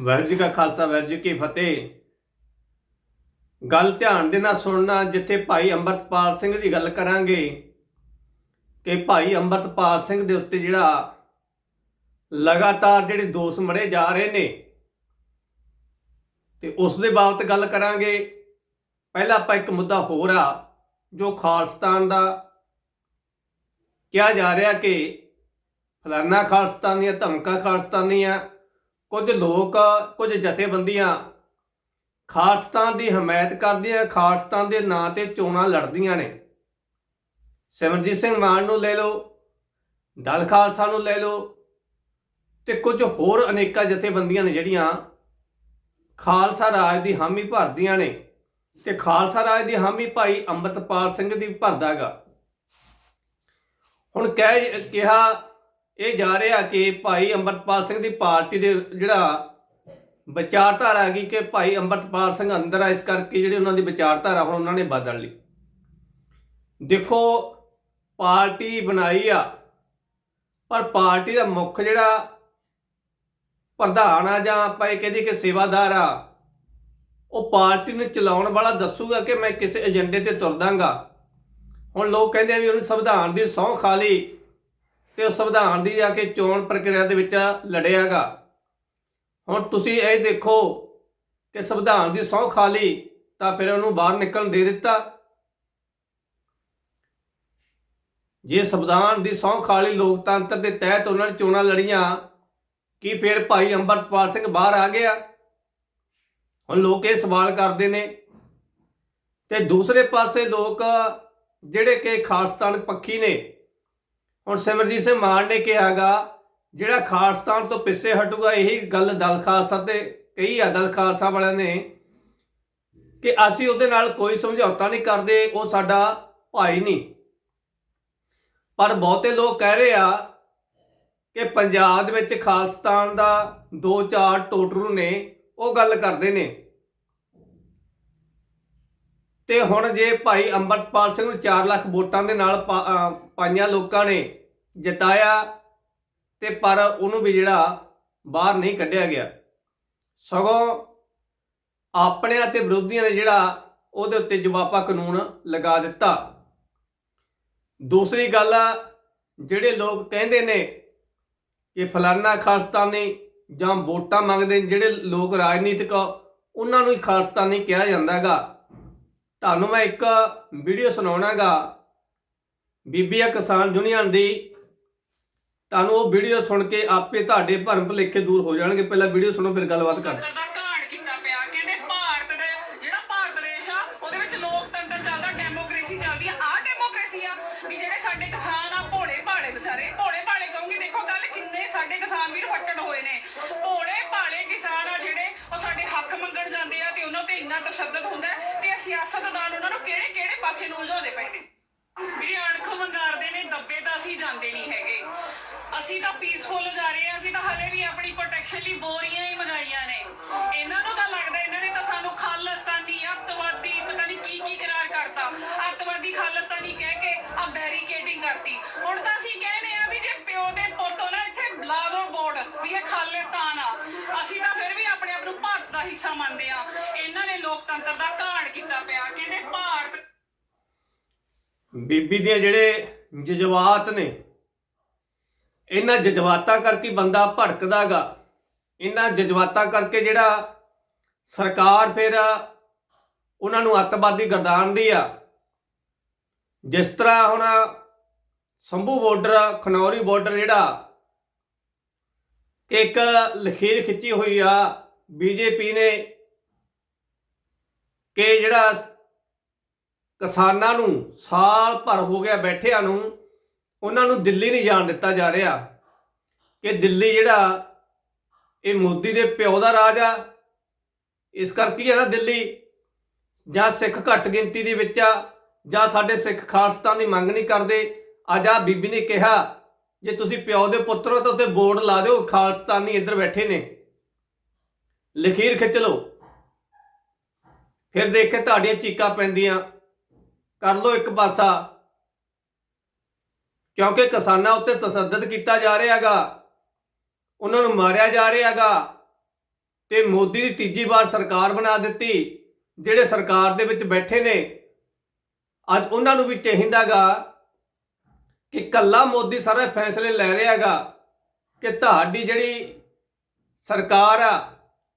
ਵਾਹਿਗੁਰੂ ਜੀ ਕਾ ਖਾਲਸਾ ਵਾਹਿਗੁਰੂ ਜੀ ਕੀ ਫਤਿਹ। ਗੱਲ ਧਿਆਨ ਦੇ ਨਾਲ ਸੁਣਨਾ, ਜਿੱਥੇ ਭਾਈ ਅੰਮ੍ਰਿਤਪਾਲ ਸਿੰਘ ਦੀ ਗੱਲ ਕਰਾਂਗੇ, ਕਿ ਭਾਈ ਅੰਮ੍ਰਿਤਪਾਲ ਸਿੰਘ ਦੇ ਉੱਤੇ ਜਿਹੜਾ ਲਗਾਤਾਰ ਜਿਹੜੇ ਦੋਸ਼ ਮੜੇ ਜਾ ਰਹੇ ਨੇ, ਤੇ ਉਸ ਦੇ ਬਾਬਤ ਗੱਲ ਕਰਾਂਗੇ। ਪਹਿਲਾਂ ਆਪਾਂ ਇੱਕ ਮੁੱਦਾ ਹੋਰ ਆ, ਜੋ ਖਾਲਸਤਾਨ ਦਾ ਕਿਹਾ ਜਾ ਰਿਹਾ ਕਿ ਫਲਾਨਾ ਖਾਲਸਤਾਨੀਆਂ ਧਮਕਾ ਖਾਲਸਤਾਨੀਆਂ ਕੁਝ ਲੋਕ, ਕੁਝ ਜਥੇਬੰਦੀਆਂ ਖਾਲਸਤਾਨ ਦੀ ਹਮਾਇਤ ਕਰਦੀਆਂ ਖਾਲਸਤਾਨ ਦੇ ਨਾਂ ਤੇ ਚੋਣਾਂ ਲੜਦੀਆਂ ਨੇ। ਸਿਮਰਜੀਤ ਸਿੰਘ ਮਾਨ ਨੂੰ ਲੈ ਲਓ, ਦਲ ਖਾਲਸਾ ਨੂੰ ਲੈ ਲਓ ਤੇ ਕੁਝ ਹੋਰ ਅਨੇਕਾਂ ਜਥੇਬੰਦੀਆਂ ਨੇ ਜਿਹੜੀਆਂ ਖਾਲਸਾ ਰਾਜ ਦੀ ਹਾਮੀ ਭਰਦੀਆਂ ਨੇ ਤੇ ਖਾਲਸਾ ਰਾਜ ਦੀ ਹਾਮੀ ਭਾਈ ਅੰਮ੍ਰਿਤਪਾਲ ਸਿੰਘ ਦੀ ਭਰਦਾਗਾ ਹੁਣ ਕਹਿ, ਕਿਹਾ ਇਹ ਜਾ ਰਿਹਾ ਕਿ ਭਾਈ ਅੰਮ੍ਰਿਤਪਾਲ ਸਿੰਘ ਦੀ ਪਾਰਟੀ ਦੇ ਜਿਹੜਾ ਵਿਚਾਰਧਾਰਾ ਹੈਗੀ ਕਿ ਭਾਈ ਅੰਮ੍ਰਿਤਪਾਲ ਸਿੰਘ ਅੰਦਰ ਆ, ਇਸ ਕਰਕੇ ਜਿਹੜੀ ਉਹਨਾਂ ਦੀ ਵਿਚਾਰਧਾਰਾ ਹੁਣ ਉਹਨਾਂ ਨੇ ਬਦਲ ਲਈ। ਦੇਖੋ, ਪਾਰਟੀ ਬਣਾਈ ਆ, ਪਰ ਪਾਰਟੀ ਦਾ ਮੁੱਖ ਜਿਹੜਾ ਪ੍ਰਧਾਨ ਆ ਜਾਂ ਆਪਾਂ ਇਹ ਕਹਦੇ ਕਿ ਸੇਵਾਦਾਰ ਆ, ਉਹ ਪਾਰਟੀ ਨੂੰ ਚਲਾਉਣ ਵਾਲਾ ਦੱਸੂਗਾ ਕਿ ਮੈਂ ਕਿਸੇ ਏਜੰਡੇ ਤੇ ਤੁਰਦਾਗਾ ਹੁਣ ਲੋਕ ਕਹਿੰਦੇ ਆ ਵੀ ਉਹਨੂੰ ਸੰਵਿਧਾਨ ਦੀ ਸਹੁੰ ਖਾ ਲਈ। ਤੇ ਉਹ ਸੰਵਿਧਾਨ ਦੀ ਜਾ ਕੇ ਚੋਣ ਪ੍ਰਕਿਰਿਆ ਦੇ ਵਿੱਚ ਲੜਿਆਗਾ। ਹੁਣ ਤੁਸੀਂ ਇਹ ਦੇਖੋ ਕਿ ਸੰਵਿਧਾਨ ਦੀ ਸਹੁੰ ਖਾਲੀ ਤਾਂ ਫਿਰ ਉਹਨੂੰ ਬਾਹਰ ਨਿਕਲਣ ਦੇ ਦਿੱਤਾ। ਜੇ ਸੰਵਿਧਾਨ ਦੀ ਸਹੁੰ ਖਾਲੀ ਲੋਕਤੰਤਰ ਦੇ ਤਹਿਤ ਉਹਨਾਂ ਨੇ ਚੋਣਾਂ ਲੜੀਆਂ, ਕੀ ਫਿਰ ਭਾਈ ਅੰਮ੍ਰਿਤਪਾਲ ਸਿੰਘ ਬਾਹਰ ਆ ਗਿਆ? ਹੁਣ ਲੋਕ ਇਹ ਸਵਾਲ ਕਰਦੇ ਨੇ। ਤੇ ਦੂਸਰੇ ਪਾਸੇ ਲੋਕ ਜਿਹੜੇ ਕਿ ਖਾਲਸਤਾਨ ਪੱਖੀ ਨੇ ਹੁਣ ਸਿਮਰਜੀਤ ਸਿੰਘ ਮਾਨ ਨੇ ਕਿਹਾਗਾ ਜਿਹੜਾ ਖਾਲਸਤਾਨ ਤੋਂ ਪਿੱਛੇ ਹਟੂਗਾ, ਇਹੀ ਗੱਲ ਦਲ ਖਾਲਸਾ ਤੇ ਕਹੀ ਆ ਦਲ ਖਾਲਸਾ ਵਾਲਿਆਂ ਨੇ ਕਿ ਅਸੀਂ ਉਹਦੇ ਨਾਲ ਕੋਈ ਸਮਝੌਤਾ ਨਹੀਂ ਕਰਦੇ, ਉਹ ਸਾਡਾ ਭਾਈ ਨਹੀਂ। ਪਰ ਬਹੁਤੇ ਲੋਕ ਕਹਿ ਰਹੇ ਆ ਕਿ ਪੰਜਾਬ ਦੇ ਵਿੱਚ ਖਾਲਸਤਾਨ ਦਾ ਦੋ ਚਾਰ ਟੋਟਰੂ ਨੇ, ਉਹ ਗੱਲ ਕਰਦੇ ਨੇ। ਤੇ ਹੁਣ ਜੇ ਭਾਈ ਅੰਮ੍ਰਿਤਪਾਲ ਸਿੰਘ ਨੂੰ 4 ਲੱਖ ਵੋਟਾਂ ਦੇ ਨਾਲ ਪਾ- ਪਾਈਆਂ ਲੋਕਾਂ ਨੇ ਜਿਤਾਇਆ, ਤੇ ਪਰ ਉਹਨੂੰ ਵੀ ਜਿਹੜਾ ਬਾਹਰ ਨਹੀਂ ਕੱਢਿਆ ਗਿਆ। ਸਗੋਂ ਆਪਣਿਆਂ ਅਤੇ ਵਿਰੋਧੀਆਂ ਨੇ ਜਿਹੜਾ ਉਹਦੇ ਉੱਤੇ ਜਵਾਬਾ ਕਾਨੂੰਨ ਲਗਾ ਦਿੱਤਾ। ਦੂਸਰੀ ਗੱਲ ਆ ਜਿਹੜੇ ਲੋਕ ਕਹਿੰਦੇ ਨੇ ਕਿ ਫਲਾਨਾ ਖਾਲਸਤਾਨੀ ਜਾਂ ਵੋਟਾਂ ਮੰਗਦੇ ਜਿਹੜੇ ਲੋਕ ਰਾਜਨੀਤਿਕ ਉਹਨਾਂ ਨੂੰ ਹੀ ਖਾਲਸਤਾਨੀ ਕਿਹਾ ਜਾਂਦਾਗਾ ਤੁਹਾਨੂੰ ਮੈਂ ਇੱਕ ਵੀਡੀਓ ਸੁਣਾਉਣਾਗਾ। ਬੀਬੀਆ ਕਿਸਾਨ ਯੂਨੀਅਨ ਦੀ। ਤੁਹਾਨੂੰ ਉਹ ਵੀਡੀਓ ਸੁਣ ਕੇ ਆਪੇ ਤੁਹਾਡੇ ਭਰਮ ਭੁਲੇਖੇ ਦੂਰ ਹੋ ਜਾਣਗੇ। ਪਹਿਲਾਂ ਵੀਡੀਓ ਸੁਣੋ, ਫਿਰ ਗੱਲਬਾਤ ਕਰ ਜਾਂਦੇ ਆ ਤੇ ਉਹਨਾਂ ਇੰਨਾ ਤਸ਼ੱਦਦ ਹੁੰਦਾ ਹੈ ਤੇ ਸਿਆਸਤਦਾਨ ਉਹਨਾਂ ਨੂੰ ਕਿਹੜੇ ਕਿਹੜੇ ਪਾਸੇ ਨੂੰ ਉਲਝਾਉਂਦੇ ਪਏ ਨੇ। ਵੀ ਅਣਖ ਮੰਗਾਰਦੇ ਨੇ, ਦੱਬੇ ਤਾਂ ਅਸੀਂ ਜਾਂਦੇ ਨਹੀਂ ਹੈਗੇ। ਅਸੀਂ ਤਾਂ ਪੀਸਫੁਲ ਜਾ ਰਹੇ ਹਾਂ, ਅਸੀਂ ਤਾਂ ਹਲੇ ਵੀ ਆਪਣੀ ਪ੍ਰੋਟੈਕਸ਼ਨ ਲਈ ਬੋਰੀਆਂ ਹੀ ਮੰਗਾਈਆਂ ਨੇ। ਇਹਨਾਂ ਨੂੰ ਤਾਂ ਲੱਗਦਾ ਇਹਨਾਂ ਨੇ ਤਾਂ ਸਾਨੂੰ ਖਾਲਿਸਤਾਨੀ, ਅੱਤਵਾਦੀ, ਪਤਾ ਨਹੀਂ ਕੀ ਕੀ ਕਰਾਰ ਕਰਤਾ। ਅੱਤਵਾਦੀ, ਖਾਲਿਸਤਾਨੀ ਕਹਿ ਕੇ ਆ ਬੈਰੀਕੇਡਿੰਗ ਕਰਤੀ। ਹੁਣ ਤਾਂ ਅਸੀਂ ਕਹਿੰਦੇ ਆ ਵੀ ਜੇ ਪਿਓ ਦੇ ਪੁੱਤੋਂ ਨਾ ਇੱਥੇ ਲਾ ਦੋ ਬੋਰਡ ਵੀ ਇਹ ਖਾਲਿਸਤਾਨ ਆ। ਅਸੀਂ ਤਾਂ ਫਿਰ ਵੀ ਆਪਣੇ ਆਪ ਨੂੰ ਦਾ ਹਿੱਸਾ ਮੰਨਦੇ ਆ। ਇਹਨਾਂ ਨੇ ਲੋਕਤੰਤਰ ਦਾ ਘਾਣ ਕੀਤਾ ਪਿਆ। ਕਹਿੰਦੇ ਭਾਰਤ ਬੀਬੀ ਦੀਆਂ ਜਿਹੜੇ ਜਜ਼ਬਾਤ ਨੇ, ਇਹਨਾਂ ਜਜ਼ਬਾਤਾਂ ਕਰਕੇ ਬੰਦਾ ਭੜਕਦਾਗਾ। ਇਹਨਾਂ ਜਜ਼ਬਾਤਾਂ ਕਰਕੇ ਜਿਹੜਾ ਸਰਕਾਰ ਫਿਰ ਉਹਨਾਂ ਨੂੰ ਅੱਤਵਾਦੀ ਗਰਦਾਨਦੀ ਆ। ਜਿਸ ਤਰ੍ਹਾਂ ਹੁਣ ਸੰਭੂ ਬਾਰਡਰ ਖਨੌਰੀ ਬਾਰਡਰ ਜਿਹੜਾ ਕਿ ਇੱਕ ਲਖੀਰ ਖਿੱਚੀ ਹੋਈ ਆ ਬੀਜੇਪੀ ਨੇ ਕਿ ਜਿਹੜਾ ਕਿਸਾਨਾਂ ਨੂੰ ਸਾਲ ਭਰ ਹੋ ਗਿਆ ਬੈਠਿਆਂ ਨੂੰ, ਉਹਨਾਂ ਨੂੰ ਦਿੱਲੀ ਨਹੀਂ ਜਾਣ ਦਿੱਤਾ ਜਾ ਰਿਹਾ। ਕਿ ਦਿੱਲੀ ਜਿਹੜਾ ਇਹ ਮੋਦੀ ਦੇ ਪਿਓ ਦਾ ਰਾਜ ਆ, ਇਸ ਕਰਕੇ ਹੈ ਨਾ ਦਿੱਲੀ। ਜਾਂ ਸਿੱਖ ਘੱਟ ਗਿਣਤੀ ਦੇ ਵਿੱਚ ਆ, ਜਾਂ ਸਾਡੇ ਸਿੱਖ ਖਾਲਸਤਾਨ ਦੀ ਮੰਗ ਨਹੀਂ ਕਰਦੇ। ਅੱਜ ਆ ਬੀਬੀ ਨੇ ਕਿਹਾ, ਜੇ ਤੁਸੀਂ ਪਿਓ ਦੇ ਪੁੱਤਰ ਹੋ ਤਾਂ ਉੱਤੇ ਬੋਰਡ ਲਾ ਦਿਓ, ਖਾਲਸਤਾਨੀ ਇੱਧਰ ਬੈਠੇ ਨੇ। ਲਖੀਰ ਖਿੱਚ ਲਓ। ਫਿਰ ਦੇਖ ਕੇ ਤੁਹਾਡੀਆਂ ਚੀਕਾਂ ਪੈਂਦੀਆਂ। ਕਰ ਲਓ ਇੱਕ ਪਾਸਾ। ਕਿਉਂਕਿ ਕਿਸਾਨਾਂ ਉੱਤੇ ਤਸੱਦਦ ਕੀਤਾ ਜਾ ਰਿਹਾਗਾ ਉਹਨਾਂ ਨੂੰ ਮਾਰਿਆ ਜਾ ਰਿਹਾਗਾ ਤੇ ਮੋਦੀ ਦੀ ਤੀਜੀ ਵਾਰ ਸਰਕਾਰ ਬਣਾ ਦਿੱਤੀ। ਜਿਹੜੇ ਸਰਕਾਰ ਦੇ ਵਿੱਚ ਬੈਠੇ ਨੇ, ਅੱਜ ਉਹਨਾਂ ਨੂੰ ਵੀ ਚਾਹੀਦਾਗਾ ਕਿ ਕੱਲਾ ਮੋਦੀ ਸਾਰੇ ਫੈਸਲੇ ਲੈ ਰਿਹਾਗਾ ਕਿ ਤੁਹਾਡੀ ਜਿਹੜੀ ਸਰਕਾਰ ਆ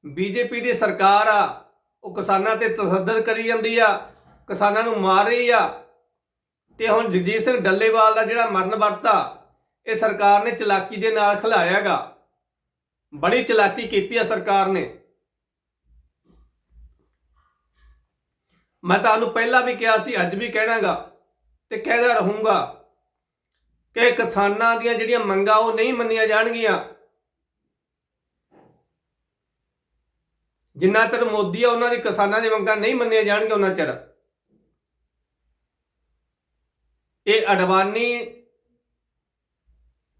ਬੀਜੇਪੀ ਦੀ ਸਰਕਾਰ ਆ, ਉਹ ਕਿਸਾਨਾਂ ਤੇ ਤਸੱਦਦ ਕਰੀ ਜਾਂਦੀ ਆ, ਕਿਸਾਨਾਂ ਨੂੰ ਮਾਰ ਰਹੀ ਆ। ਤੇ ਹੁਣ ਜਗਜੀਤ ਸਿੰਘ ਡੱਲੇਵਾਲ ਦਾ ਜਿਹੜਾ ਮਰਨ ਵਰਤਾ ਇਹ ਸਰਕਾਰ ਨੇ ਚਲਾਕੀ ਦੇ ਨਾਲ ਖਿਲਾਇਆਗਾ। ਬੜੀ ਚਲਾਕੀ ਕੀਤੀ ਆ ਸਰਕਾਰ ਨੇ। ਮੈਂ ਤੁਹਾਨੂੰ ਪਹਿਲਾਂ ਵੀ ਕਿਹਾ ਸੀ, ਅੱਜ ਵੀ ਕਹਿਣਾਗਾ ਤੇ ਕਹਿਦਾ ਰਹੂੰਗਾ ਕਿ ਕਿਸਾਨਾਂ ਦੀਆਂ ਜਿਹੜੀਆਂ ਮੰਗਾਂ ਉਹ ਨਹੀਂ ਮੰਨੀਆਂ ਜਾਣਗੀਆਂ। ਜਿੰਨਾ ਚਿਰ ਮੋਦੀ ਆ, ਉਹਨਾਂ ਦੀ ਕਿਸਾਨਾਂ ਦੀ ਮੰਗਾਂ ਨਹੀਂ ਮੰਨੀਆਂ ਜਾਣਗੀਆਂ, ਉਹਨਾਂ ਚਿਰ। ਇਹ ਅਡਵਾਨੀ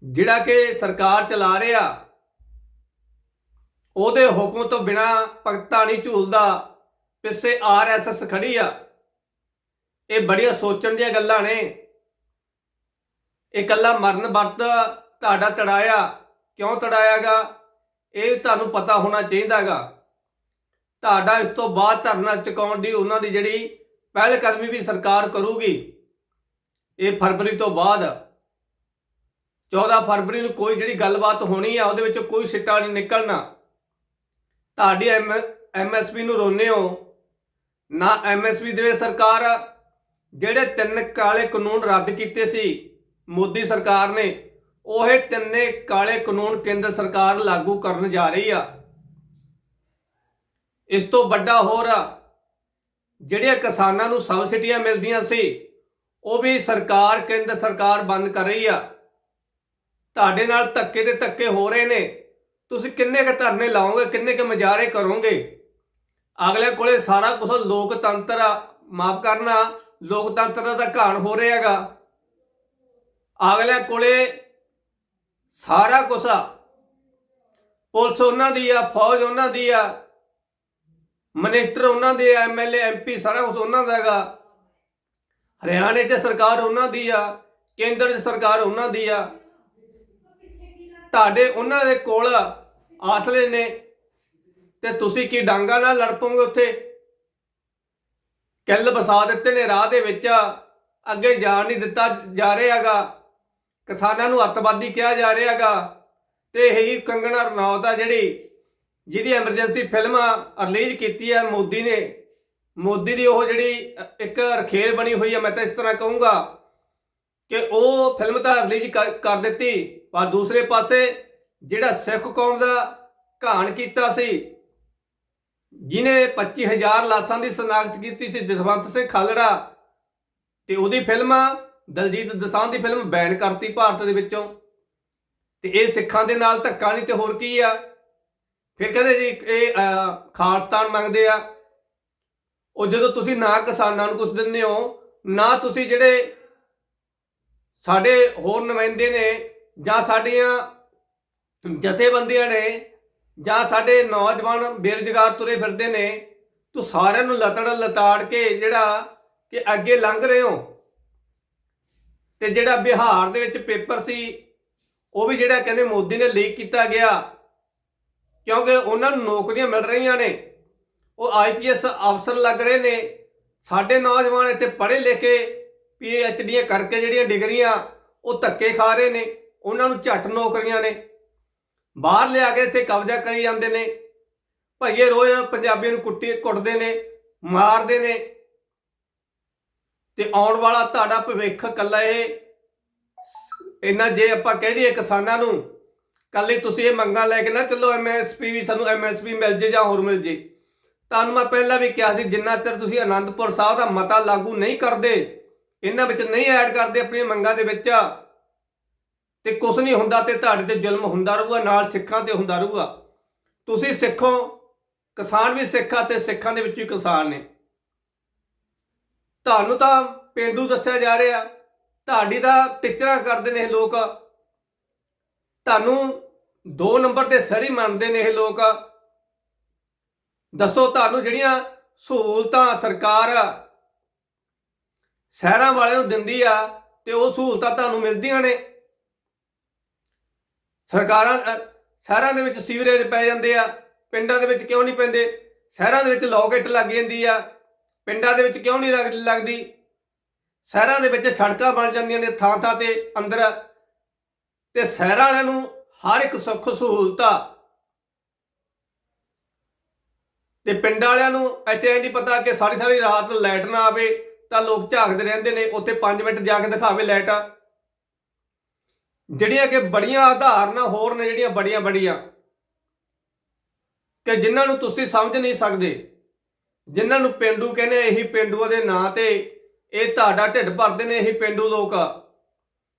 ਜਿਹੜਾ ਕਿ ਸਰਕਾਰ ਚਲਾ ਰਿਹਾ, ਉਹਦੇ ਹੁਕਮ ਤੋਂ ਬਿਨਾ ਭਗਤਾ ਨਹੀਂ ਝੂਲਦਾ, ਪਿੱਛੇ ਆਰਐਸਐਸ ਖੜੀ ਆ। ਇਹ ਬੜੀਆਂ ਸੋਚਣ ਦੀਆਂ ਗੱਲਾਂ ਨੇ। ਇਹ ਕੱਲਾ ਮਰਨ ਵਰਤ ਤੁਹਾਡਾ ਤੜਾਇਆ, ਕਿਉਂ ਤੜਾਇਆਗਾ? ਇਹ ਤੁਹਾਨੂੰ ਪਤਾ ਹੋਣਾ ਚਾਹੀਦਾਗਾ। ਤੁਹਾਡਾ ਇਸ ਤੋਂ ਬਾਅਦ ਧਰਨਾ ਚੁਕਾਉਣ ਦੀ ਉਹਨਾਂ ਦੀ ਜਿਹੜੀ ਪਹਿਲ ਕਦਮੀ ਵੀ ਸਰਕਾਰ ਕਰੂਗੀ, ਇਹ ਫਰਵਰੀ ਤੋਂ ਬਾਅਦ। 14 ਫਰਵਰੀ ਨੂੰ ਕੋਈ ਜਿਹੜੀ ਗੱਲਬਾਤ ਹੋਣੀ ਆ, ਉਹਦੇ ਵਿੱਚ ਕੋਈ ਸਿੱਟਾ ਨਹੀਂ ਨਿਕਲਣਾ। ਤੁਹਾਡੀ ਐਮਐਸਪੀ ਨੂੰ ਰੋਨੇ ਹੋ। ਨਾ ਐਮਐਸਪੀ ਦੇਵੇ ਸਰਕਾਰ, ਜਿਹੜੇ ਤਿੰਨ ਕਾਲੇ ਕਾਨੂੰਨ ਰੱਦ ਕੀਤੇ ਸੀ ਮੋਦੀ ਸਰਕਾਰ ਨੇ, ਉਹੇ ਤਿੰਨੇ ਕਾਲੇ ਕਾਨੂੰਨ ਕੇਂਦਰ ਸਰਕਾਰ ਲਾਗੂ ਕਰਨ ਜਾ ਰਹੀ ਆ। ਇਸ ਤੋਂ ਵੱਡਾ ਹੋਰ ਜਿਹੜੀਆਂ ਕਿਸਾਨਾਂ ਨੂੰ ਸਬਸਿਡੀਆਂ ਮਿਲਦੀਆਂ ਸੀ, ਉਹ ਵੀ ਸਰਕਾਰ, ਕੇਂਦਰ ਸਰਕਾਰ ਬੰਦ ਕਰ ਰਹੀ ਆ। ਤੁਹਾਡੇ ਨਾਲ ਧੱਕੇ ਤੇ ਧੱਕੇ ਹੋ ਰਹੇ ਨੇ। ਤੁਸੀਂ ਕਿੰਨੇ ਕ ਧਰਨੇ ਲਾਓਗੇ, ਕਿੰਨੇ ਕ ਮਜਾਰੇ ਕਰੋਗੇ? ਅਗਲੇ ਕੋਲੇ ਸਾਰਾ ਕੁਝ ਲੋਕਤੰਤਰ ਆ, ਮਾਫ ਕਰਨਾ, ਲੋਕਤੰਤਰ ਦਾ ਘਾਣ ਹੋ ਰਿਹਾ ਹੈਗਾ। ਅਗਲੇ ਕੋਲੇ ਸਾਰਾ ਕੁਝ ਆ। ਪੁਲਿਸ ਉਹਨਾਂ ਦੀ ਆ, ਫੌਜ ਉਹਨਾਂ ਦੀ ਆ। ਮਿਨਿਸਟਰ ਉਹਨਾਂ ਦੇ ਐਮਐਲਏ ਐਮਪੀ ਸਾਰਾ ਕੁਝ ਉਹਨਾਂ ਦਾ ਹੈਗਾ। ਹਰਿਆਣੇ 'ਚ ਸਰਕਾਰ ਉਹਨਾਂ ਦੀ ਆ, ਕੇਂਦਰ 'ਚ ਸਰਕਾਰ ਉਹਨਾਂ ਦੀ ਆ। ਤੁਹਾਡੇ ਉਹਨਾਂ ਦੇ ਕੋਲ ਆਸਲੇ ਨੇ। ਤੇ ਤੁਸੀਂ ਕੀ ਡਾਂਗਾ ਨਾਲ ਲੜ ਪੋਗੇ ਉੱਥੇ? ਕਿੱਲ ਵਸਾ ਦਿੱਤੇ ਨੇ ਰਾਹ ਦੇ ਵਿੱਚ। ਅੱਗੇ ਜਾਣ ਨਹੀਂ ਦਿੱਤਾ ਜਾ ਰਿਹਾ ਹੈਗਾ। ਕਿਸਾਨਾਂ ਨੂੰ ਅੱਤਵਾਦੀ ਕਿਹਾ ਜਾ ਰਿਹਾ ਹੈਗਾ। ਤੇ ਇਹੀ ਕੰਗਣਾ ਰਣੌਤ ਆ ਜਿਹੜੀ ਜਿਹਦੀ ਐਮਰਜੈਂਸੀ ਫਿਲਮ ਰਿਲੀਜ਼ ਕੀਤੀ ਹੈ ਮੋਦੀ ਨੇ। ਮੋਦੀ ਦੀ ਉਹ ਜਿਹੜੀ ਇੱਕ ਰਖੇਲ ਬਣੀ ਹੋਈ ਹੈ ਮੈਂ ਤਾਂ ਇਸ ਤਰ੍ਹਾਂ ਕਹੂੰਗਾ ਕਿ ਉਹ ਫਿਲਮ ਤਾਂ ਰਿਲੀਜ਼ ਕਰ ਦਿੱਤੀ, ਪਰ ਦੂਸਰੇ ਪਾਸੇ ਜਿਹੜਾ ਸਿੱਖ ਕੌਮ ਦਾ ਘਾਣ ਕੀਤਾ ਸੀ ਜਿਨੇ 25000 ਲਾਸ਼ਾਂ ਦੀ ਸ਼ਨਾਖਤ ਕੀਤੀ ਸੀ ਜਸਵੰਤ ਸਿੰਘ ਖਾਲੜਾ, ਤੇ ਉਹਦੀ ਫਿਲਮ ਦਲਜੀਤ ਦਸਾਂਝ ਦੀ ਫਿਲਮ ਬੈਨ ਕਰਤੀ ਭਾਰਤ ਦੇ ਵਿੱਚੋਂ। ਤੇ ਇਹ ਸਿੱਖਾਂ ਦੇ ਨਾਲ ਧੱਕਾ ਨਹੀਂ ਤੇ ਹੋਰ ਕੀ ਆ? ਫਿਰ ਕਹਿੰਦੇ ਜੀ, ਇਹ ਖਾਲਸਤਾਨ ਮੰਗਦੇ ਆ। ਉਹ ਜਦੋਂ ਤੁਸੀਂ ਨਾ ਕਿਸਾਨਾਂ ਨੂੰ ਕੁਝ ਦਿੰਦੇ ਹੋ, ਨਾ ਤੁਸੀਂ ਜਿਹੜੇ ਸਾਡੇ ਹੋਰ ਨੁਮਾਇੰਦੇ ਨੇ, ਜਾਂ ਸਾਡੀਆਂ ਜਥੇਬੰਦੀਆਂ ਨੇ, ਜਾਂ ਸਾਡੇ ਨੌਜਵਾਨ ਬੇਰੁਜ਼ਗਾਰ ਤੁਰੇ ਫਿਰਦੇ ਨੇ, ਤੂੰ ਸਾਰਿਆਂ ਨੂੰ ਲਤੜ ਲਤਾੜ ਕੇ ਜਿਹੜਾ ਕਿ ਅੱਗੇ ਲੰਘ ਰਹੇ ਹੋ। ਤੇ ਜਿਹੜਾ ਬਿਹਾਰ ਦੇ ਵਿੱਚ ਪੇਪਰ ਸੀ, ਉਹ ਵੀ ਜਿਹੜਾ ਕਹਿੰਦੇ ਮੋਦੀ ਨੇ ਲੀਕ ਕੀਤਾ ਗਿਆ। ਕਿਉਂਕਿ ਉਹਨਾਂ ਨੂੰ ਨੌਕਰੀਆਂ ਮਿਲ ਰਹੀਆਂ ਨੇ। ਉਹ ਆਈਪੀਐਸ ਅਫਸਰ ਲੱਗ ਰਹੇ ਨੇ। ਸਾਡੇ ਨੌਜਵਾਨ ਇੱਥੇ ਪੜ੍ਹੇ ਲਿਖੇ ਪੀਐਚਡੀਆਂ ਕਰਕੇ ਜਿਹੜੀਆਂ ਡਿਗਰੀਆਂ, ਉਹ ਧੱਕੇ ਖਾ ਰਹੇ ਨੇ। ਉਹਨਾਂ ਨੂੰ ਝੱਟ ਨੌਕਰੀਆਂ ਨੇ। ਬਾਹਰ ਲਿਆ ਕੇ ਇੱਥੇ ਕਬਜ਼ਾ ਕਰੀ ਜਾਂਦੇ ਨੇ। ਭਈਏ ਰੋਜ਼ ਪੰਜਾਬੀਆਂ ਨੂੰ ਕੁੱਟੀ, ਕੁੱਟਦੇ ਨੇ, ਮਾਰਦੇ ਨੇ। ਤੇ ਆਉਣ ਵਾਲਾ ਤੁਹਾਡਾ ਭਵਿੱਖ ਕੱਲਾ ਇਹ ਇਹਨਾਂ ਜੇ ਆਪਾਂ ਕਹਿ ਦਈਏ ਕਿਸਾਨਾਂ ਨੂੰ ਕੱਲ ਤੁਸੀਂ ਇਹ ਮੰਗਾਂ ਲੈ ਕੇ ਨਾ ਚੱਲੋ ਐਮਐਸਪੀ ਵੀ ਸਾਨੂੰ ਐਮਐਸਪੀ ਮਿਲ ਜੇ ਜਾਂ ਹੋਰ ਮਿਲ ਜੇ। ਤੁਹਾਨੂੰ ਮੈਂ ਪਹਿਲਾਂ ਵੀ ਕਿਹਾ ਸੀ, ਜਿੰਨਾ ਚਿਰ ਤੁਸੀਂ ਆਨੰਦਪੁਰ ਸਾਹਿਬ ਦਾ ਮਤਾ ਲਾਗੂ ਨਹੀਂ ਕਰਦੇ, ਇਹਨਾਂ ਵਿੱਚ ਨਹੀਂ ਐਡ ਕਰਦੇ ਆਪਣੀਆਂ ਮੰਗਾਂ ਦੇ ਵਿੱਚ, ਤੇ ਕੁਝ ਨਹੀਂ ਹੁੰਦਾ ਤੇ ਤੁਹਾਡੇ ਤੇ ਜ਼ੁਲਮ ਹੁੰਦਾ ਰਹੂਗਾ, ਨਾਲ ਸਿੱਖਾਂ ਤੇ ਹੁੰਦਾ ਰਹੂਗਾ। ਤੁਸੀਂ ਸਿੱਖੋ, ਕਿਸਾਨ ਵੀ ਸਿੱਖਾ ਤੇ ਸਿੱਖਾਂ ਦੇ ਵਿੱਚ ਵੀ ਕਿਸਾਨ ਨੇ। ਤੁਹਾਨੂੰ ਤਾਂ ਪਿੰਡੂ ਦੱਸਿਆ ਜਾ ਰਿਹਾ, ਤੁਹਾਡੀ ਤਾਂ ਟਿਚਰਾਂ ਕਰਦੇ ਨੇ ਲੋਕ। ਤੁਹਾਨੂੰ ਦੋ ਨੰਬਰ ਤੇ ਸਰੀ ਮੰਨਦੇ ਨੇ ਇਹ ਲੋਕ। ਦੱਸੋ ਤੁਹਾਨੂੰ ਜਿਹੜੀਆਂ ਸਹੂਲਤਾਂ ਸਰਕਾਰ ਸ਼ਹਿਰਾਂ ਵਾਲਿਆਂ ਨੂੰ ਦਿੰਦੀ ਆ ਤੇ ਉਹ ਸਹੂਲਤਾਂ ਤੁਹਾਨੂੰ ਮਿਲਦੀਆਂ ਨੇ? ਸਰਕਾਰਾਂ ਸ਼ਹਿਰਾਂ ਦੇ ਵਿੱਚ ਸੀਵਰੇਜ ਪੈ ਜਾਂਦੇ ਆ, ਪਿੰਡਾਂ ਦੇ ਵਿੱਚ ਕਿਉਂ ਨਹੀਂ ਪੈਂਦੇ? ਸ਼ਹਿਰਾਂ ਦੇ ਵਿੱਚ ਲੋਕੇਟ ਲੱਗ ਜਾਂਦੀ ਆ, ਪਿੰਡਾਂ ਦੇ ਵਿੱਚ ਕਿਉਂ ਨਹੀਂ ਲੱਗ- ਲੱਗਦੀ? ਸ਼ਹਿਰਾਂ ਦੇ ਵਿੱਚ ਸੜਕਾਂ ਬਣ ਜਾਂਦੀਆਂ ਨੇ ਥਾਂ ਥਾਂ ਤੇ ਅੰਦਰ। ਤੇ ਸ਼ਹਿਰਾਂ ਵਾਲਿਆਂ ਨੂੰ ਹਰ ਇੱਕ ਸੁੱਖ ਸਹੂਲਤਾਂ ਤੇ ਪਿੰਡਾਂ ਵਾਲਿਆਂ ਨੂੰ ਇੱਥੇ ਐਂ ਨਹੀਂ ਪਤਾ ਕਿ ਸਾਰੀ ਸਾਰੀ ਰਾਤ ਲਾਈਟ ਨਾ ਆਵੇ, ਤਾਂ ਲੋਕ ਝਾਕਦੇ ਰਹਿੰਦੇ ਨੇ, ਉੱਥੇ 5 ਮਿੰਟ ਜਾ ਕੇ ਦਿਖਾਵੇ ਲਾਈਟ। ਜਿਹੜੀਆਂ ਕਿ ਬੜੀਆਂ ਆਧਾਰਨਾਂ ਹੋਰ ਨੇ, ਜਿਹੜੀਆਂ ਬੜੀਆਂ ਬੜੀਆਂ। ਕਿ ਜਿਨ੍ਹਾਂ ਨੂੰ ਤੁਸੀਂ ਸਮਝ ਨਹੀਂ ਸਕਦੇ, ਜਿਨ੍ਹਾਂ ਨੂੰ ਪਿੰਡੂ ਕਹਿੰਦੇ ਇਹੀ ਪਿੰਡੂਆਂ ਦੇ ਨਾਂ ਤੇ, ਇਹ ਤੁਹਾਡਾ ਢਿੱਡ ਭਰਦੇ ਨੇ, ਇਹੀ ਪਿੰਡੂ ਲੋਕ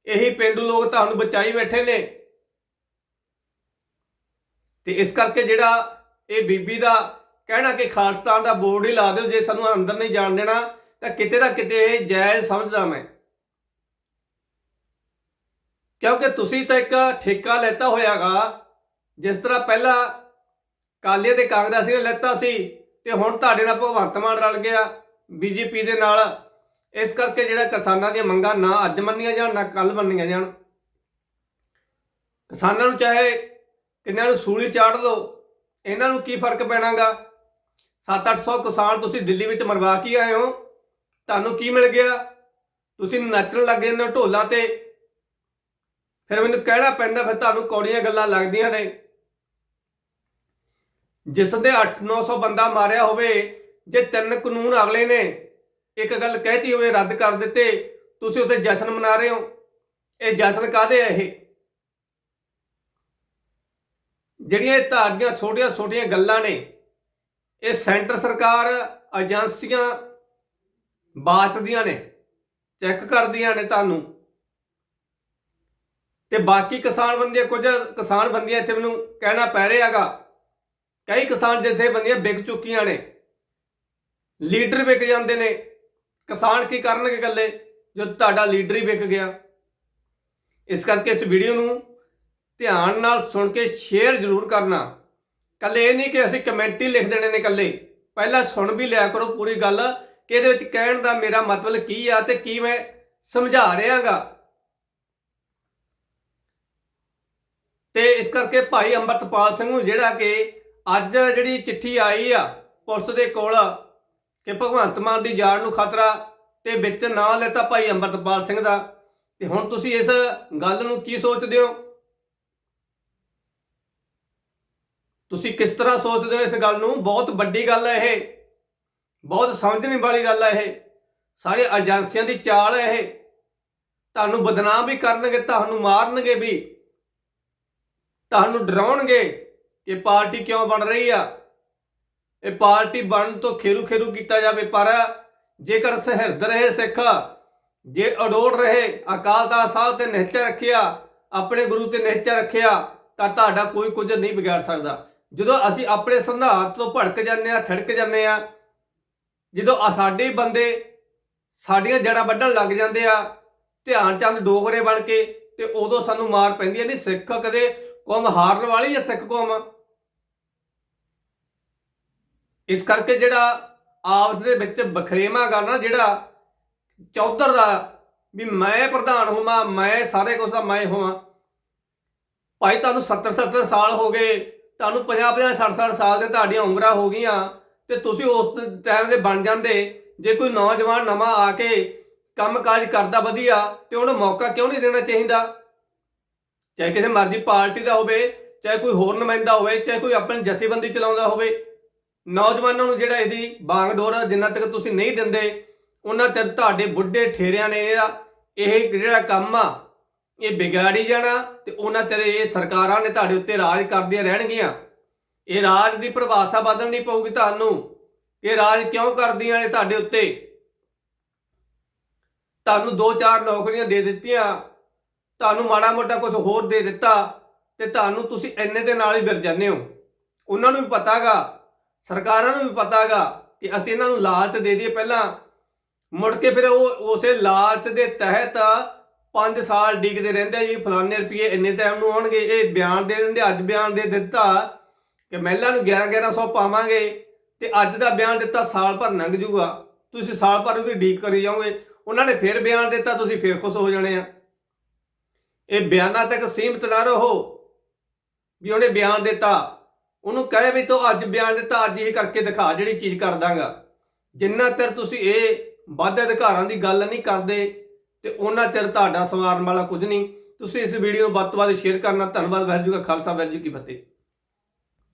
ਇਹੀ ਪਿੰਡੂ ਲੋਕ ਤੁਹਾਨੂੰ ਬਚਾਈ ਬੈਠੇ ਨੇ। ਤੇ ਇਸ ਕਰਕੇ ਜਿਹੜਾ ਇਹ ਬੀਬੀ ਦਾ ਕਹਿਣਾ ਕਿ ਖਾਲਿਸਤਾਨ ਦਾ ਬੋਰਡ ਹੀ ਲਾ ਦਿਓ, ਜੇ ਸਾਨੂੰ ਅੰਦਰ ਨਹੀਂ ਜਾਣ ਦੇਣਾ, ਤਾਂ ਕਿਤੇ ਨਾ ਕਿਤੇ ਇਹ ਜਾਇਜ਼ ਸਮਝਦਾ ਮੈਂ। ਕਿਉਂਕਿ ਤੁਸੀਂ ਤਾਂ ਇੱਕ ਠੇਕਾ ਲੈਤਾ ਹੋਇਆਗਾ, ਜਿਸ ਤਰ੍ਹਾਂ ਪਹਿਲਾਂ ਕਾਲੀਆ ਤੇ ਕਾਂਗਰਸੀ ਨੇ ਲੈਤਾ ਸੀ, ਤੇ ਹੁਣ ਤੁਹਾਡੇ ਨਾਲ ਭਗਵੰਤ ਮਾਨ ਰਲ ਗਿਆ, ਬੀਜੇਪੀ ਦੇ ਨਾਲ। ਇਸ ਕਰਕੇ ਜਿਹੜਾ ਕਿਸਾਨਾਂ ਦੀਆਂ ਮੰਗਾਂ ਨਾ ਅੱਜ ਮੰਨੀਆਂ ਜਾਣ, ਨਾ ਕੱਲ ਮੰਨੀਆਂ ਜਾਣ। ਕਿਸਾਨਾਂ ਨੂੰ ਚਾਹੇ ਇਹਨਾਂ ਨੂੰ ਸੂਲੀ ਚਾੜ ਦਿਓ ਇਹਨਾਂ ਨੂੰ ਕੀ ਫ਼ਰਕ ਪੈਣਾਗਾ? 7-800 ਕਿਸਾਨ ਤੁਸੀਂ ਦਿੱਲੀ ਵਿੱਚ ਮਰਵਾ ਕੇ ਆਏ ਹੋ। ਤੁਹਾਨੂੰ ਕੀ ਮਿਲ ਗਿਆ? ਤੁਸੀਂ ਨੱਚਣ ਲੱਗ ਜਾਂਦੇ ਹੋ ਢੋਲਾਂ ਤੇ। ਫਿਰ ਮੈਨੂੰ ਕਹਿਣਾ ਪੈਂਦਾ, ਫਿਰ ਤੁਹਾਨੂੰ ਕੌੜੀਆਂ ਗੱਲਾਂ ਲੱਗਦੀਆਂ ਨੇ। ਜਿਸ ਦੇ 8-900 ਬੰਦਾ ਮਾਰਿਆ ਹੋਵੇ, ਜੇ ਤਿੰਨ ਕਾਨੂੰਨ ਅਗਲੇ ਨੇ ਇੱਕ ਗੱਲ ਕਹਿਤੀ ਹੋਵੇ, ਰੱਦ ਕਰ ਦਿੱਤੇ, ਤੁਸੀਂ ਉੱਤੇ ਜਸ਼ਨ ਮਨਾ ਰਹੇ ਹੋ। ਇਹ ਜਸ਼ਨ ਕਾਦੇ ਆ ਇਹ? ਜਿਹੜੀਆਂ ਇਹ ਤੁਹਾਡੀਆਂ ਛੋਟੀਆਂ ਛੋਟੀਆਂ ਗੱਲਾਂ ਨੇ, ਇਹ ਸੈਂਟਰ ਸਰਕਾਰ ਏਜੰਸੀਆਂ ਬਾਚਦੀਆਂ ਨੇ, ਚੈੱਕ ਕਰਦੀਆਂ ਨੇ ਤੁਹਾਨੂੰ। ਤੇ ਬਾਕੀ ਕਿਸਾਨ ਬੰਦੀਆਂ ਕੁਝ ਕਿਸਾਨ ਬੰਦੀਆਂ ਇੱਥੇ ਮੈਨੂੰ ਕਹਿਣਾ ਪੈ ਰਿਹਾ ਰਿਹਾਗਾ ਕਈ ਕਿਸਾਨ ਜਥੇਬੰਦੀਆਂ ਵਿਕ ਚੁੱਕੀਆਂ ਨੇ। ਲੀਡਰ ਵਿਕ ਜਾਂਦੇ ਨੇ। ਕਿਸਾਨ ਕੀ ਕਰਨਗੇ ਇਕੱਲੇ? ਜੋ ਤੁਹਾਡਾ ਲੀਡਰ ਹੀ ਵਿਕ ਗਿਆ। ਇਸ ਕਰਕੇ ਇਸ ਵੀਡੀਓ ਨੂੰ ਧਿਆਨ ਨਾਲ ਸੁਣ ਕੇ ਸ਼ੇਅਰ ਜ਼ਰੂਰ ਕਰਨਾ। ਕੱਲੇ ਇਹ ਨਹੀਂ ਕਿ ਅਸੀਂ ਕਮੈਂਟ ਹੀ ਲਿਖ ਦੇਣੇ ਨੇ ਕੱਲੇ ਪਹਿਲਾਂ ਸੁਣ ਵੀ ਲਿਆ ਕਰੋ ਪੂਰੀ ਗੱਲ ਕਿ ਇਹਦੇ ਵਿੱਚ ਕਹਿਣ ਦਾ ਮੇਰਾ ਮਤਲਬ ਕੀ ਆ ਤੇ ਕੀ ਮੈਂ ਸਮਝਾ ਰਿਹਾਗਾ। ਤੇ ਇਸ ਕਰਕੇ ਭਾਈ ਅੰਮ੍ਰਿਤਪਾਲ ਸਿੰਘ ਨੂੰ ਜਿਹੜਾ ਕਿ ਅੱਜ ਜਿਹੜੀ ਚਿੱਠੀ ਆਈ ਆ ਪੁਲਿਸ ਦੇ ਕੋਲ ਕਿ ਭਗਵੰਤ ਮਾਨ ਦੀ ਜਾਨ ਨੂੰ ਖਤਰਾ ਤੇ ਵਿੱਚ ਨਾਂ ਲੈਤਾ ਭਾਈ ਅੰਮ੍ਰਿਤਪਾਲ ਸਿੰਘ ਦਾ। ਤੇ ਹੁਣ ਤੁਸੀਂ ਇਸ ਗੱਲ ਨੂੰ ਕੀ ਸੋਚਦੇ ਹੋ? ਤੁਸੀਂ ਕਿਸ ਤਰ੍ਹਾਂ ਸੋਚਦੇ ਹੋ ਇਸ ਗੱਲ ਨੂੰ? ਬਹੁਤ ਵੱਡੀ ਗੱਲ ਹੈ ਇਹ। ਬਹੁਤ ਸਮਝਣ ਵਾਲੀ ਗੱਲ ਹੈ ਇਹ। ਸਾਰੇ ਏਜੰਸੀਆਂ ਦੀ ਚਾਲ ਹੈ ਇਹ। ਤੁਹਾਨੂੰ ਬਦਨਾਮ ਵੀ ਕਰਨਗੇ, ਤੁਹਾਨੂੰ ਮਾਰਨਗੇ ਵੀ। ਤੁਹਾਨੂੰ ਡਰਾਉਣਗੇ ਕਿ ਪਾਰਟੀ ਕਿਉਂ ਬਣ ਰਹੀ ਆ? ਇਹ ਪਾਰਟੀ ਬਣਨ ਤੋਂ ਖੇਰੂ ਖੇਰੂ ਕੀਤਾ ਜਾਵੇ, ਪਰ ਜੇਕਰ ਸਹਿਰਦ ਰਹੇ ਸਿੱਖ, ਜੇ ਅਡੋਲ ਰਹੇ, ਅਕਾਲ ਤਖਤ ਸਾਹਿਬ ਤੇ ਨਿਹਚਾ ਰੱਖਿਆ, ਆਪਣੇ ਗੁਰੂ ਤੇ ਨਿਹਚਾ ਰੱਖਿਆ, ਤਾਂ ਤੁਹਾਡਾ ਕੋਈ ਕੁਝ ਨਹੀਂ ਵਿਗਾੜ ਸਕਦਾ। ਜਦੋਂ ਅਸੀਂ ਆਪਣੇ ਸਿਧਾਂਤ ਤੋਂ ਭੜਕ ਜਾਂਦੇ ਆ ਥੜਕ ਜਾਂਦੇ ਆ ਜਦੋਂ ਸਾਡੇ ਬੰਦੇ ਸਾਡੀਆਂ ਜੜਾਂ ਵੱਢਣ ਲੱਗ ਜਾਂਦੇ ਆ ਧਿਆਨ ਚੰਦ ਡੋਗਰੇ ਬਣ ਕੇ, ਤੇ ਉਦੋਂ ਸਾਨੂੰ ਮਾਰ ਪੈਂਦੀ ਹੈ। ਨਹੀਂ, ਸਿੱਖ ਕਦੇ ਕੌਮ ਹਾਰਨ ਵਾਲੀ ਜਾਂ ਸਿੱਖ ਕੌਮ? ਇਸ ਕਰਕੇ ਜਿਹੜਾ ਆਪਸ ਦੇ ਵਿੱਚ ਬਖਰੇਵਾ ਕਰਨਾ ਜਿਹੜਾ ਚੌਧਰ ਦਾ ਵੀ ਮੈਂ ਪ੍ਰਧਾਨ ਹੋਵਾਂ, ਮੈਂ ਸਾਰੇ ਕੁਝ ਦਾ ਮੈਂ ਹੋਵਾਂ। ਭਾਈ, ਤੁਹਾਨੂੰ 70 70 ਸਾਲ ਹੋ ਗਏ ਤੁਹਾਨੂੰ 50 50 60 60 ਸਾਲ ਦੇ ਤੁਹਾਡੀਆਂ ਉਮਰਾਂ ਹੋ ਗਈਆਂ ਤੇ ਤੁਸੀਂ ਉਸ ਟਾਈਮ ਦੇ ਬਣ ਜਾਂਦੇ। ਜੇ ਕੋਈ ਨੌਜਵਾਨ ਨਵਾਂ ਆ ਕੇ ਕੰਮਕਾਜ ਕਰਦਾ ਵਧੀਆ ਤੇ ਉਹਨੂੰ ਮੌਕਾ ਕਿਉਂ ਨਹੀਂ ਦੇਣਾ ਚਾਹੀਦਾ? ਚਾਹੇ ਕਿਸੇ ਮਰਜ਼ੀ ਪਾਰਟੀ ਦਾ ਹੋਵੇ ਚਾਹੇ ਕੋਈ ਹੋਰ ਨੁਮਾਇੰਦਾ ਹੋਵੇ ਚਾਹੇ ਕੋਈ ਆਪਣੀ ਜਥੇਬੰਦੀ ਚਲਾਉਂਦਾ ਹੋਵੇ। ਨੌਜਵਾਨਾਂ ਨੂੰ ਜਿਹੜਾ ਇਹਦੀ ਬਾਗਡੋਰ ਆ, ਜਿੰਨਾ ਤੱਕ ਤੁਸੀਂ ਨਹੀਂ ਦਿੰਦੇ ਉਹਨਾਂ ਤੱਕ ਤੁਹਾਡੇ ਬੁੱਢੇ ਠੇਰਿਆਂ ਨੇ ਇਹਦਾ ਇਹ ਜਿਹੜਾ ਕੰਮ ਆ ਇਹ ਵਿਗਾੜੀ ਜਾਣਾ ਤੇ ਉਹਨਾਂ ਤੇਰੇ ਇਹ ਸਰਕਾਰਾਂ ਨੇ ਤੁਹਾਡੇ ਉੱਤੇ ਰਾਜ ਕਰਦੀਆਂ ਰਹਿਣਗੀਆਂ। ਇਹ ਰਾਜ ਦੀ ਪਰਿਭਾਸ਼ਾ ਬਦਲਣੀ ਪਊਗੀ ਤੁਹਾਨੂੰ। ਇਹ ਰਾਜ ਕਿਉਂ ਕਰਦੀਆਂ ਨੇ ਤੁਹਾਡੇ ਉੱਤੇ? ਤੁਹਾਨੂੰ ਦੋ ਚਾਰ ਨੌਕਰੀਆਂ ਦੇ ਦਿੱਤੀਆਂ। ਤੁਹਾਨੂੰ ਮਾੜਾ ਮੋਟਾ ਕੁਝ ਹੋਰ ਦੇ ਦਿੱਤਾ ਤੇ ਤੁਹਾਨੂੰ ਤੁਸੀਂ ਇੰਨੇ ਦੇ ਨਾਲ ਹੀ ਵਿਰ ਜਾਂਦੇ ਹੋ। ਉਹਨਾਂ ਨੂੰ ਵੀ ਪਤਾਗਾ, ਸਰਕਾਰਾਂ ਨੂੰ ਵੀ ਪਤਾਗਾ ਕਿ ਅਸੀਂ ਇਹਨਾਂ ਨੂੰ ਲਾਲਚ ਦੇ ਦਈਏ ਪਹਿਲਾਂ। ਮੁੜ ਕੇ ਫਿਰ ਉਹ ਉਸੇ ਲਾਲਚ ਦੇ ਤਹਿਤ 5 ਸਾਲ ਡਿੱਗਦੇ ਰਹਿੰਦੇ ਜੀ, ਫਲਾਣੇ ਰੁਪਏ ਇੰਨੇ ਟਾਈਮ ਨੂੰ ਆਉਣਗੇ, ਇਹ ਬਿਆਨ ਦੇ ਦਿੰਦੇ, ਅੱਜ ਬਿਆਨ ਦੇ ਦਿੱਤਾ ਕਿ ਮਹਿਲਾ ਨੂੰ 11 1100 ਪਾਵਾਂਗੇ ਤੇ ਅੱਜ ਦਾ ਬਿਆਨ ਦਿੱਤਾ, ਸਾਲ ਭਰ ਲੰਘ ਜੂਗਾ ਤੁਸੀਂ ਸਾਲ ਭਰ ਉਹਦੀ ਡੀਕ ਕਰੀ ਜਾਓਗੇ। ਉਹਨਾਂ ਨੇ ਫਿਰ ਬਿਆਨ ਦਿੱਤਾ, ਤੁਸੀਂ ਫਿਰ ਖੁਸ਼ ਹੋ ਜਾਣੇ ਆ। ਇਹ ਬਿਆਨਾਂ ਤੱਕ ਸੀਮਿਤ ਨਾ ਰਹੋ ਵੀ ਉਹਨੇ ਬਿਆਨ ਦਿੱਤਾ। ਉਹਨੂੰ ਕਹੇ ਵੀ ਤੂੰ ਅੱਜ ਬਿਆਨ ਦਿੱਤਾ, ਅੱਜ ਇਹ ਕਰਕੇ ਦਿਖਾ ਜਿਹੜੀ ਚੀਜ਼ ਕਰ ਦਾਂਗਾ ਜਿੰਨਾ ਚਿਰ ਤੁਸੀਂ ਇਹ ਵਾਧੇ ਅਧਿਕਾਰਾਂ ਦੀ ਗੱਲ ਨਹੀਂ ਕਰਦੇ ਤੇ ਉਹਨਾਂ ਚਿਰ ਤੁਹਾਡਾ ਸਵਾਰਨ ਵਾਲਾ ਕੁਝ ਨਹੀਂ। ਤੁਸੀਂ ਇਸ ਵੀਡੀਓ ਨੂੰ ਵੱਧ ਤੋਂ ਵੱਧ ਸ਼ੇਅਰ ਕਰਨਾ। ਧੰਨਵਾਦ ਵਾਹਿਗੁਰੂ ਜੀ ਕਾ ਖਾਲਸਾ, ਵਾਹਿਗੁਰੂ ਜੀ ਕੀ ਫਤਿਹ।